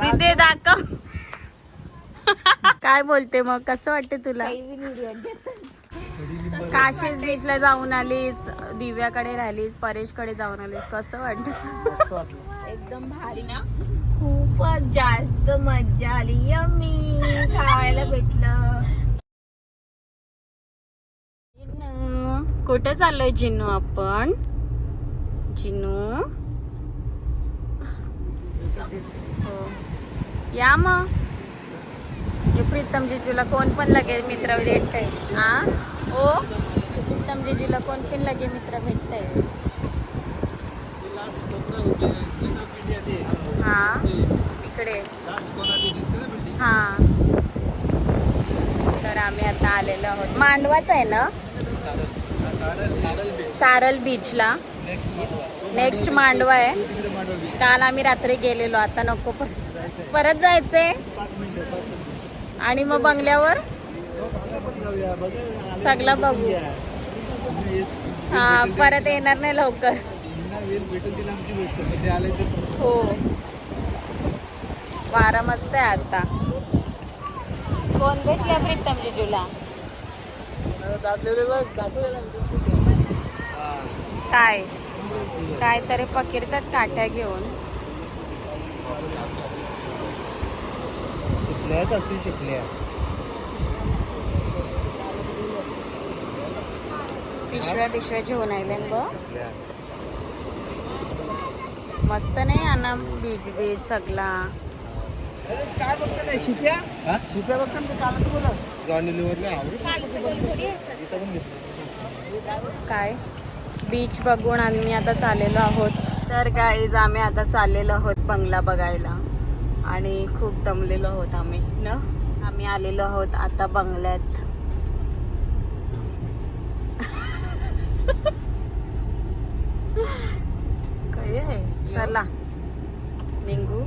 दिदे दाखव. काय बोलते मग? कसं वाटते तुला? काशीद बीचला जाऊन आलीस दिव्याकडे राहिलीस परेशकडे जाऊन आलीस. कसं वाटत एकदम भारी. ना खूपच जास्त मज्जा आली. यम्मी खायला भेटलं. जिन्नू कुठे चाललोय जिन्नू आपण? जिन्नू? हो. या मग. हे प्रीतम जिजूला कोण पण लगेच मित्र भेटतंय. हा ओ? प्रीतम जिजूला कोण पण लगे मित्र भेटतय. हा? इकडे. हा. तर आम्ही आता आलेलो आहोत. मांडवाच आहे ना? सारल बीचला. नेक्स्ट मांडवा आहे. काल आम्ही रात्री गेलेलो. आता नको पण. परत जायचंय? आणि मग बंगल्यावर? सगळं बघू. हा परत येणार नाही लवकर. हो. वारा मस्त आहे आता. कोण भेटल्या प्रीतम जिजूला. काय? काय तरी पकिरतात काट्या घेऊन. शिकल्यात असतील शिकल्या. पिशव्या पिशव्या घेऊन आले ब शिकल्या. मस्त नाही आणा बीच बीच सगळा. काय बघता नाही शिप्या? शिप्या बघता ना बोला जॉनी लिव्हरला? काय बीच बघून आम्ही आता चाललेलो आहोत. तर गाईज आम्ही आता चाललेलो आहोत बंगला बघायला. आणि खूप दमलेलो आहोत आम्ही न? आम्ही आलेलो आहोत आता बंगल्यात. काय आहे? चला. निघू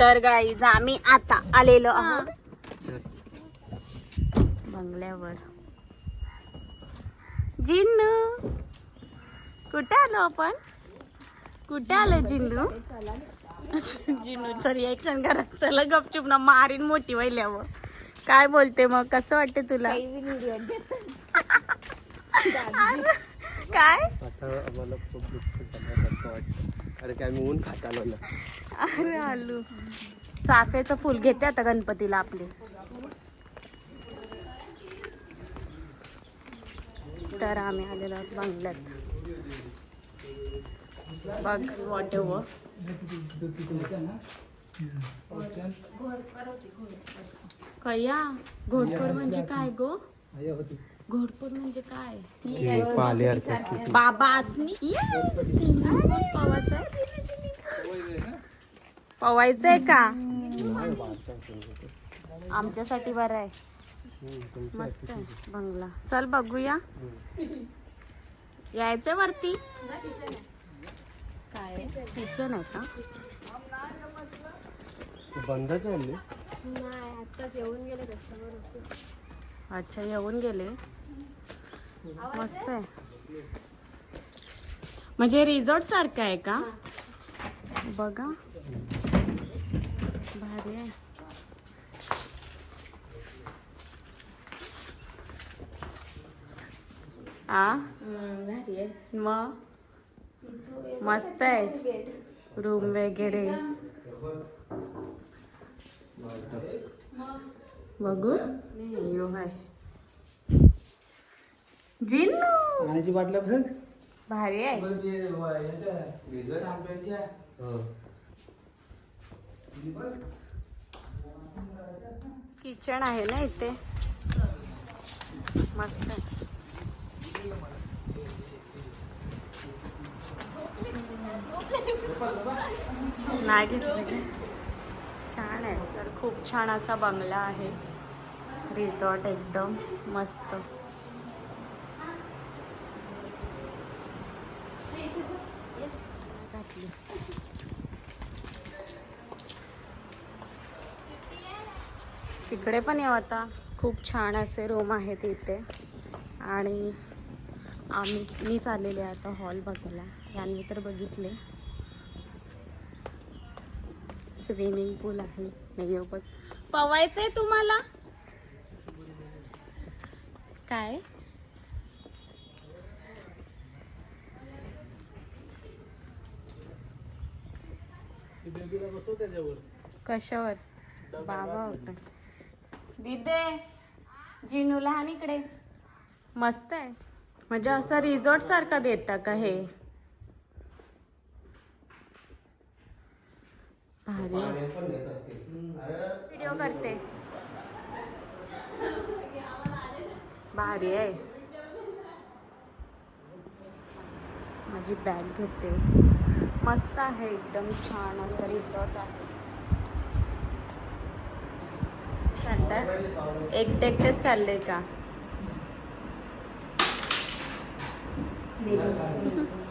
तर गाईज आम्ही आता आलेलो आहोत बंगल्यावर. जिन्नू. कुठे आलो आपण? कुठे आलो जिन्नू जिन्नूचं रिएक्शन करा चला गपचूप ना मारीन मोठी व्हायल्यावर काय बोलते मग? कसं वाटते तुला? काय? अरे काय मी ऊन खात आलो ना. अरे आलू. चाफ्याचं फुल घेते आता गणपतीला आपले. तर आम्ही आलेलो आहोत बंगल्यात. बघ वॉटेवर कया? घोडपड म्हणजे काय गो? घोडपड म्हणजे काय? बाबा असनी? पवायचं पवायचंय. का? आमच्यासाठी बरं आहे. मस्त आहे बंगला. चल बघूया. यायचं वरती? काय किचन आहे का? बंदच आहे नाही आताच येऊन गेले कस्टमर अच्छा येऊन गेले? मस्त आहे. म्हणजे रिसॉर्ट सारखं आहे का? बघा. भारी आहे. आ? भारी आहे. मग? मस्त आहे. रूम वगैरे. बघू. यो हाय. जिन्नू! पाण्याची भर भारी आहे. किचन आहे ना इथे. मस्त आहे. नाही घेतलं का? छान आहे. तर खूप छान असा बंगला आहे. रिसॉर्ट एकदम मस्त. घातली तिकडे पण येऊ आता. खूप छान असे रूम आहेत इथे. आणि आम्ही मीच आलेले आता हॉल बघायला. आम्ही तर बघितले. स्विमिंग पूल आहे. नाही बघ. पवायचंय तुम्हाला? काय? कशावर? बाबा होता दिदे जिनू लहान इकडे. मस्त आहे. म्हणजे असं रिसॉर्ट सारखं देता का हे? भारी आहे. व्हिडिओ करते. भारी आहे. माझी बॅग घेते. मस्त आहे एकदम छान असं रिसॉर्ट आहे. चालतं एकटे एकटेच चाललंय का?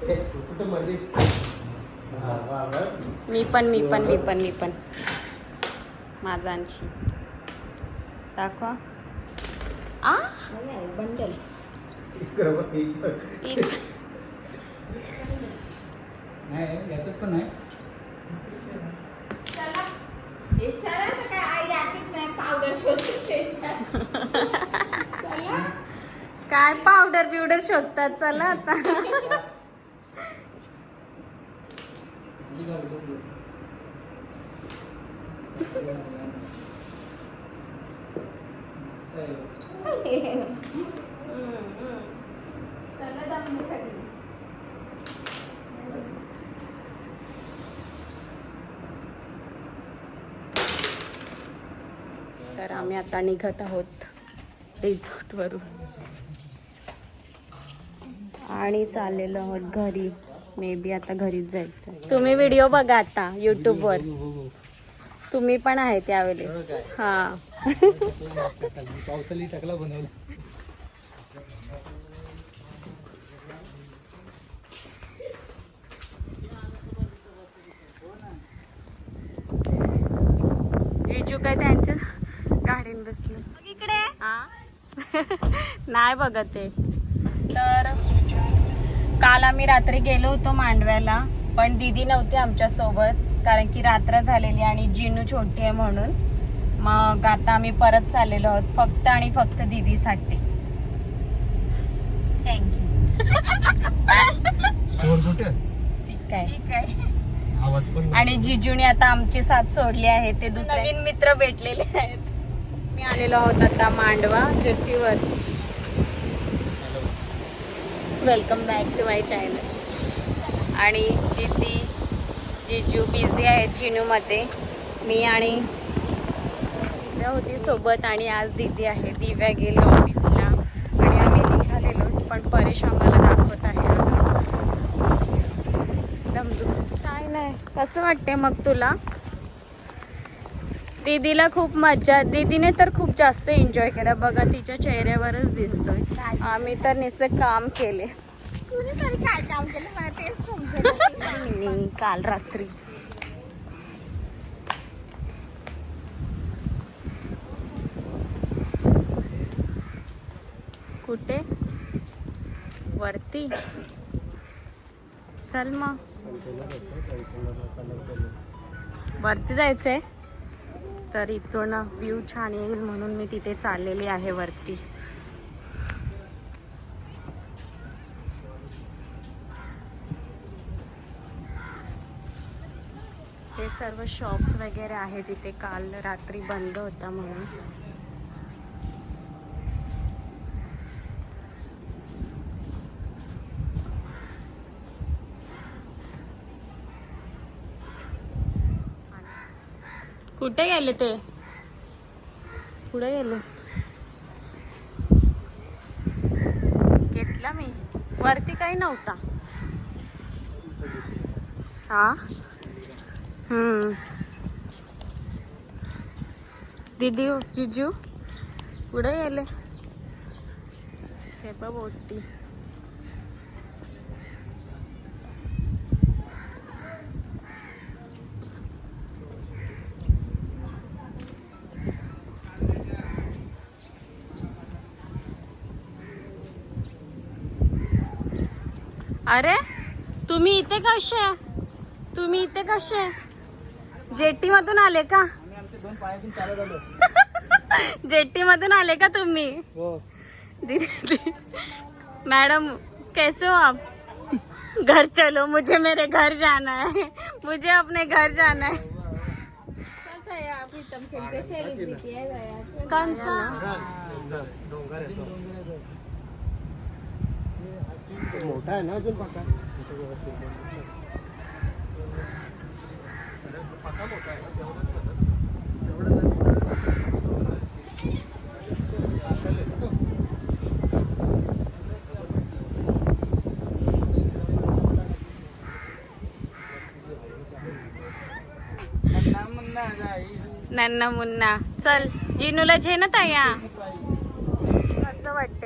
कुठं मध्ये मी पण मी पण मी पण मी पण. माझा अंशी दाखवा. आ? बंडल हे काय पावडर बिवडर शोधतात? चला आता. तर आम्ही आता निघत आहोत रिझॉर्टवरून आणि चाललेलो आहोत घरी. मे बी आता घरीच जायचं तुम्ही व्हिडिओ बघा आता युट्यूबवर तुम्ही पण आहे त्यावेळेस. हा. पावसाली टाकला बनवला काय त्यांच्या गाडीन बसलं. इकडे नाही बघत ते तर काल आम्ही रात्री गेलो होतो मांडव्याला पण दिदी नव्हती आमच्यासोबत कारण की रात्र झालेली आणि जिनू छोटी आहे म्हणून. मग आता आम्ही परत चाललेलो आहोत फक्त आणि फक्त दिदीसाठी थँक्यू ठीक आहे. ठीक आहे. आवाज पण आणि जिजूने आता आमची साथ सोडली आहे ते दुसरे नवीन मित्र भेटलेले आहेत. मी आलेलो आहोत आता Mandwa ज्योतीवर welcome back to my channel आणि दीदी जिजू बिझी आहे जिनूमध्ये. मी आणि दिव्या होती सोबत आणि आज दीदी आहे. दिव्या गेलो ऑफिसला आणि आम्ही निघालेलोच पण परेश आम्हाला दाखवत आहे. दमदू काय नाही. कसं वाटते मग तुला? दीदीला खूप मज्जा दीदीने तर खूप जास्त एन्जॉय केला. बघा तिच्या चेहऱ्यावरच दिसतोय. आम्ही तर निसं काम केले. काय काम केलं? मला तेच समजेल मी काल रात्री. कुठे? वरती. चल मग. वरती जायचंय? तर इथून व्ह्यू छान येईल म्हणून मी तिथे चाललेली आहे वरती. हे सर्व शॉप्स वगैरे आहे तिथे काल रात्री बंद होता म्हणून. कुठे गेले ते? कुठे गेले. घेतला मी. वरती काही नव्हता. हा? हम्म. दीदी जिजू पुढे गेले. हे बघ बोटी अरे तुम्ही इथे कसे तुम्ही इथे कसे जेटी मधून आले का? आम्ही आमच्या दोन पायातून चालत आलो. जेटी मधून आले का तुम्ही? मैडम कैसे हो आप? घर चलो मुझे मेरे घर जाना है. मुझे अपने घर जाना है. कौन सा? मोठा आहे ना अजून पाका? नन्ना मुन्ना. चल जिनूला झेनत आहे या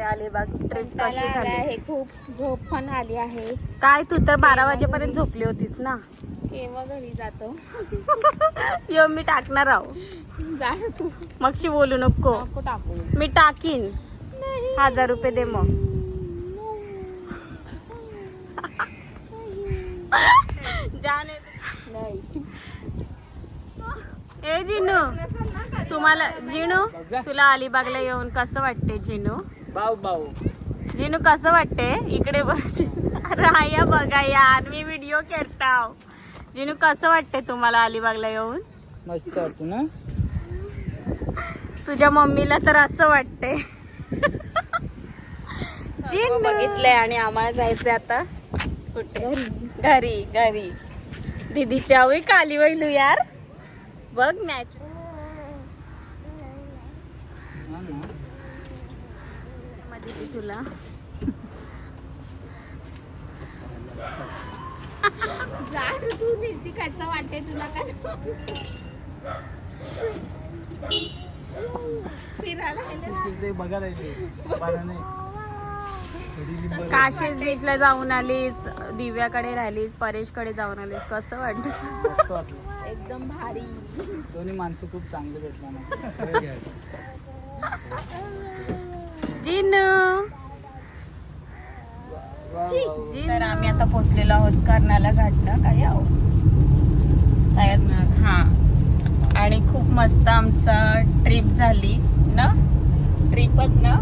वाटते अलिबाग ट्रिप कशी झाली? आहे खूप झोप पण आली आहे. काय तू तर बारा वाजेपर्यंत झोपली होतीस ना? केव्हा घरी जातो. यो मी टाकणार आहो. जा तू. मगशी बोलू नको. नको टाकू. मी टाकीन. हजार रुपये दे मग. जाने नाही ए जिनू. तुम्हाला जिनू तुला अलिबागला येऊन कसं वाटते जिनू? जिनू कसं वाटते इकडे बस राया बघा यार मी व्हिडिओ करताव. जिनू कसं वाटते तुम्हाला अलिबागला येऊन? मस्त वाटतो ना? तुझ्या मम्मीला तर असं वाटते जिनू बघितलंय आणि आम्हाला जायचंय आता. कुठे? घरी. घरी दीदीच्या काली वैलू यार. बघ मॅच हा ना. मध्ये ती तुला तू नीती कसं वाटते तुला कसं बीचला जाऊन आलीस दिव्याकडे राहिलीस परेशकडे जाऊन आलीस कसं वाटत एकदम भारी. दोन्ही माणसं खूप चांगले भेटला जिनू. तर आम्ही आता पोचलेलो आहोत कर्नाला घाटला काय आहो. कायच. हा. आणि खूप मस्त आमचा ट्रिप झाली ना? ट्रिपच ना?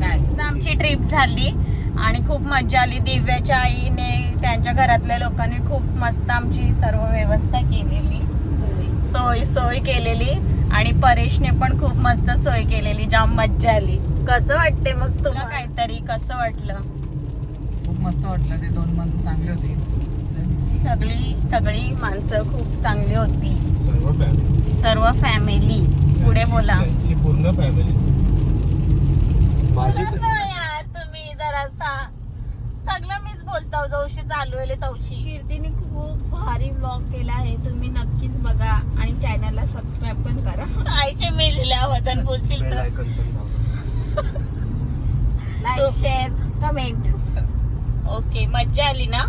काय? आमची ट्रिप झाली आणि खूप मजा आली. दिव्याच्या आईने त्यांच्या घरातल्या लोकांनी खूप मस्त आमची सर्व व्यवस्था केलेली. सोय सोय केलेली. आणि परेशने पण खूप मस्त सोय केलेली जाम मज्जा आली. कसं वाटते मग तुला काहीतरी कसं वाटलं? खूप मस्त वाटलं. ते दोन माणसं चांगली होती. सगळी सगळी माणसं खूप चांगली होती. सर्व फॅमिली सर्व फॅमिली पुढे बोला. त्यांची पूर्ण फॅमिली माझी बोलत नाही यार तुम्ही जरासा. सगळं मीच बोलतो. जवशी चालू आहे तवशी. कीर्तीने खूप भारी ब्लॉग केला आहे. तुम्ही नक्कीच बघा आणि चॅनलला सबस्क्राईब पण करा. आईचे मेलेल्या वजन बोलशील बेल तर आयकॉन पण दाबा. लाईक शेअर कमेंट ओके मज्जा आली ना?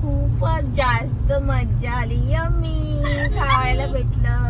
खूपच जास्त मज्जा आली. यम्मी खायला भेटलं.